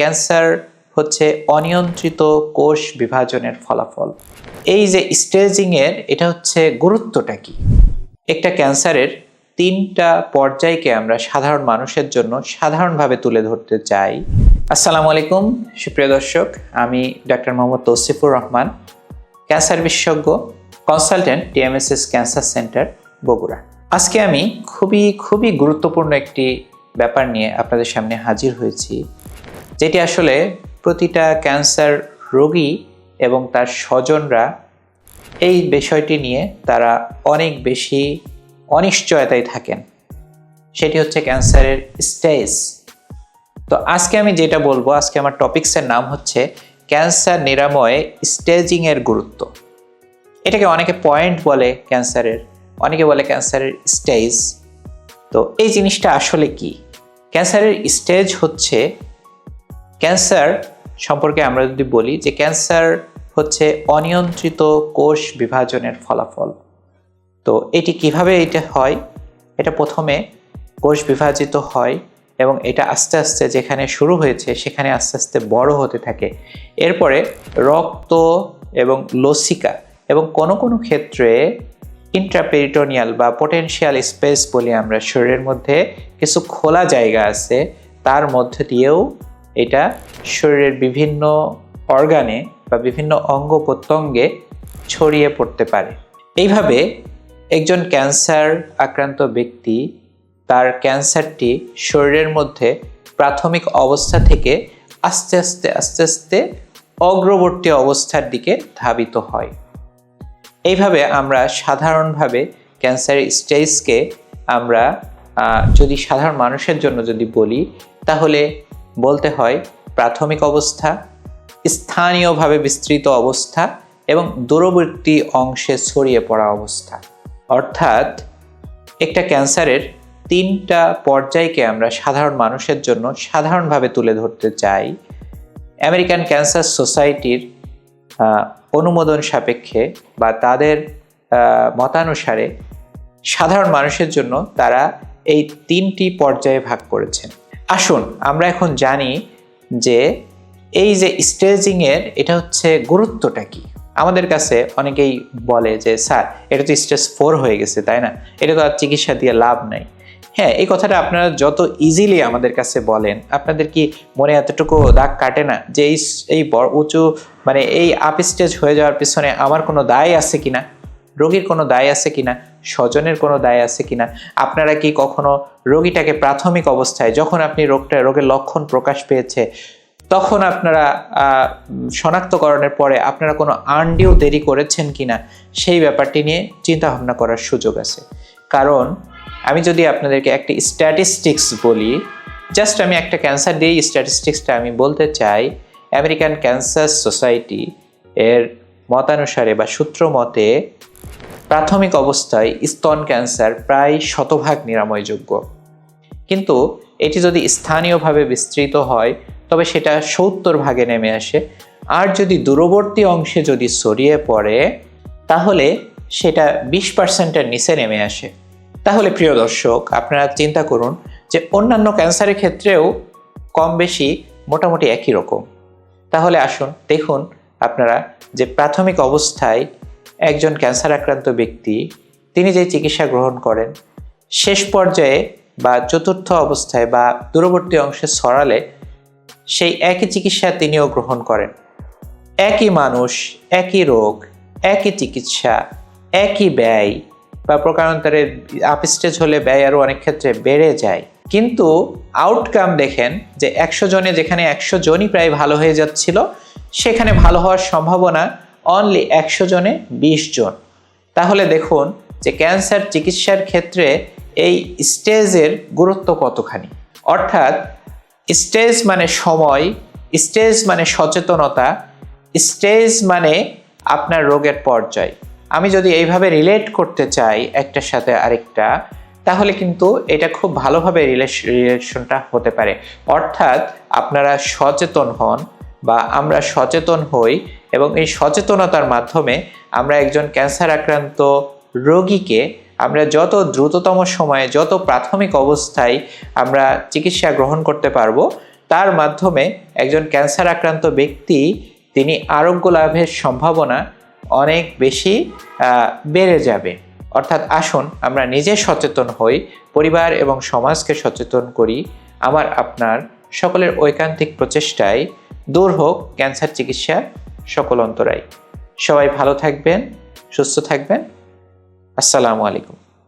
Cancer হচ্ছে অনিয়ন্ত্রিত কোষ বিভাজনের ফলাফল। এই যে স্টেজিংয়ের এটা হচ্ছে গুরুত্বটা কি? একটা ক্যান্সারের তিনটা পর্যায়কে আমরা সাধারণ মানুষের জন্য সাধারণভাবে তুলে ধরতে চাই। আসসালামু আলাইকুম, সুপ্রিয় দর্শক, আমি ডাক্তার মোহাম্মদ তৌসিফুর রহমান, ক্যান্সার বিশেষজ্ঞ, consultant TMSS cancer centre, Bogura. আজকে আমি খুবই খুবই গুরুত্বপূর্ণ একটি ব্যাপার নিয়ে আপনাদের সামনে হাজির হয়েছি। যেটি আসলে প্রতিটা ক্যান্সার রোগী এবং তার স্বজনরা এই বিষয়টি নিয়ে তারা অনেক বেশি অনিশ্চয়তায় থাকেন। সেটি হচ্ছে ক্যান্সারের স্টেজ। তো আজকে আমি যেটা বলব, আজকে আমার টপিক্সের নাম হচ্ছে ক্যান্সার নিরাময়ে স্টেজিংয়ের গুরুত্ব। এটাকে অনেকে পয়েন্ট বলে ক্যান্সারের, অনেকে বলে ক্যান্সারের স্টেজ। তো এই জিনিসটা আসলে কি? ক্যান্সারের স্টেজ হচ্ছে ক্যান্সার সম্পর্কে আমরা যদি বলি যে ক্যান্সার হচ্ছে অনিয়ন্ত্রিত কোষ বিভাজনের ফলাফল। তো এটি কীভাবে এটা হয়? এটা প্রথমে কোষ বিভাজিত হয় এবং এটা আস্তে আস্তে যেখানে শুরু হয়েছে সেখানে আস্তে আস্তে বড় হতে থাকে। এরপরে রক্ত এবং লসিকা এবং কোনো কোনো ক্ষেত্রে ইন্ট্রাপেরিটোনিয়াল বা পোটেনশিয়াল স্পেস বলি আমরা, শরীরের মধ্যে কিছু খোলা জায়গা আছে, তার মধ্যে দিয়েও এটা শরীরের বিভিন্ন অর্গানে বা বিভিন্ন অঙ্গ প্রত্যঙ্গে ছড়িয়ে পড়তে পারে। এইভাবে একজন ক্যান্সার আক্রান্ত ব্যক্তি তার ক্যান্সারটি শরীরের মধ্যে প্রাথমিক অবস্থা থেকে আস্তে আস্তে আস্তে আস্তে অগ্রবর্তী অবস্থার দিকে ধাবিত হয়। এইভাবে আমরা সাধারণভাবে ক্যান্সারের স্টেজকে আমরা যদি সাধারণ মানুষের জন্য যদি বলি, তাহলে বলতে হয় প্রাথমিক অবস্থা, স্থানীয়ভাবে বিস্তৃত অবস্থা এবং দূরবর্তী অংশে ছড়িয়ে পড়া অবস্থা। অর্থাৎ একটা ক্যান্সারের তিনটা পর্যায়কে আমরা সাধারণ মানুষের জন্য সাধারণভাবে তুলে ধরতে চাই। আমেরিকান ক্যান্সার সোসাইটির অনুমোদন সাপেক্ষে বা তাদের মতানুসারে সাধারণ মানুষের জন্য তারা এই তিনটি পর্যায়ে ভাগ করেছেন। আসুন, আমরা এখন জানি যে এই যে স্টেজিংয়ের এটা হচ্ছে গুরুত্বটা কি? আমাদের কাছে অনেকেই বলে যে, স্যার, এটা তো স্টেজ ফোর হয়ে গেছে, তাই না? এটা তো আর চিকিৎসা দিয়ে লাভ নাই। হ্যাঁ এই কথাটা আপনারা যত ইজিলি আমাদের কাছে বলেন, আপনাদের কি মনে এতটুকু দাগ কাটে না যে, এই এই উঁচু মানে এই আপ স্টেজ হয়ে যাওয়ার পিছনে আমার কোনো দায় আছে কিনা? রোগীর কোনো দায় আছে কিনা? স্বজনের কোনো দায় আছে কিনা? আপনারা কি কখনো রোগীটাকে প্রাথমিক অবস্থায় যখন আপনি রোগটা, রোগের লক্ষণ প্রকাশ পেয়েছে, তখন আপনারা শনাক্তকরণের পরে আপনারা কোনো আনডিও দেরি করেছেন কিনা? সেই ব্যাপারটি নিয়ে চিন্তা ভাবনা করার সুযোগ আছে। কারণ আমি যদি আপনাদেরকে একটি স্ট্যাটিস্টিক্স বলি জাস্ট আমি একটা ক্যান্সার দিয়েই স্ট্যাটিস্টিক্সটা আমি বলতে চাই আমেরিকান ক্যান্সার সোসাইটি এর মতানুসারে বা সূত্র মতে প্রাথমিক অবস্থায় স্তন ক্যান্সার প্রায় শতভাগ নিরাময়যোগ্য। কিন্তু এটি যদি স্থানীয়ভাবে বিস্তৃত হয়, তবে সেটা সত্তর ভাগে নেমে আসে। আর যদি দূরবর্তী অংশে যদি ছড়িয়ে পড়ে, তাহলে সেটা বিশ পার্সেন্টের নিচে নেমে আসে। তাহলে প্রিয় দর্শক, আপনারা চিন্তা করুন যে অন্যান্য ক্যান্সারের ক্ষেত্রেও কম বেশি মোটামুটি একই রকম। তাহলে আসুন, দেখুন আপনারা যে প্রাথমিক অবস্থায় একজন ক্যান্সার আক্রান্ত ব্যক্তি, তিনি যে চিকিৎসা গ্রহণ করেন, শেষ পর্যায়ে বা চতুর্থ অবস্থায় বা দূরবর্তী অংশে ছড়ালে সেই একই চিকিৎসা তিনিও গ্রহণ করেন। একই মানুষ, একই রোগ, একই চিকিৎসা, একই ব্যয় বা প্রকারান্তরে আপস্টেজ হলে ব্যয় আরও অনেক ক্ষেত্রে বেড়ে যায়। কিন্তু আউটকাম দেখেন যে একশো জনে যেখানে একশো জনই প্রায় ভালো হয়ে যাচ্ছিল, সেখানে ভালো হওয়ার সম্ভাবনা অনলি একশো জনে বিশ জন। তাহলে দেখুন যে ক্যান্সার চিকিৎসার ক্ষেত্রে এই স্টেজের গুরুত্ব কতখানি। অর্থাৎ স্টেজ মানে সময়, স্টেজ মানে সচেতনতা, স্টেজ মানে আপনার রোগের পর্যায়। আমি যদি এইভাবে রিলেট করতে চাই একটার সাথে আরেকটা, তাহলে কিন্তু এটা খুব ভালোভাবে রিলেশনটা হতে পারে। অর্থাৎ আপনারা সচেতন হন বা আমরা সচেতন হই এবং এই সচেতনতার মাধ্যমে আমরা একজন ক্যান্সার আক্রান্ত রোগীকে আমরা যত দ্রুততম সময়ে, যত প্রাথমিক অবস্থায় আমরা চিকিৎসা গ্রহণ করতে পারব, তার মাধ্যমে একজন ক্যান্সার আক্রান্ত ব্যক্তি তিনি আরোগ্য লাভের সম্ভাবনা অনেক বেশি বেড়ে যাবে। অর্থাৎ আসুন আমরা নিজে সচেতন হই, পরিবার এবং সমাজকে সচেতন করি। আমার, আপনার সকলের ঐকান্তিক প্রচেষ্টায় দূর হোক ক্যান্সার চিকিৎসার সকল অন্তরাই। সবাই ভালো থাকবেন সুস্থ থাকবেন। আসসালামু আলাইকুম।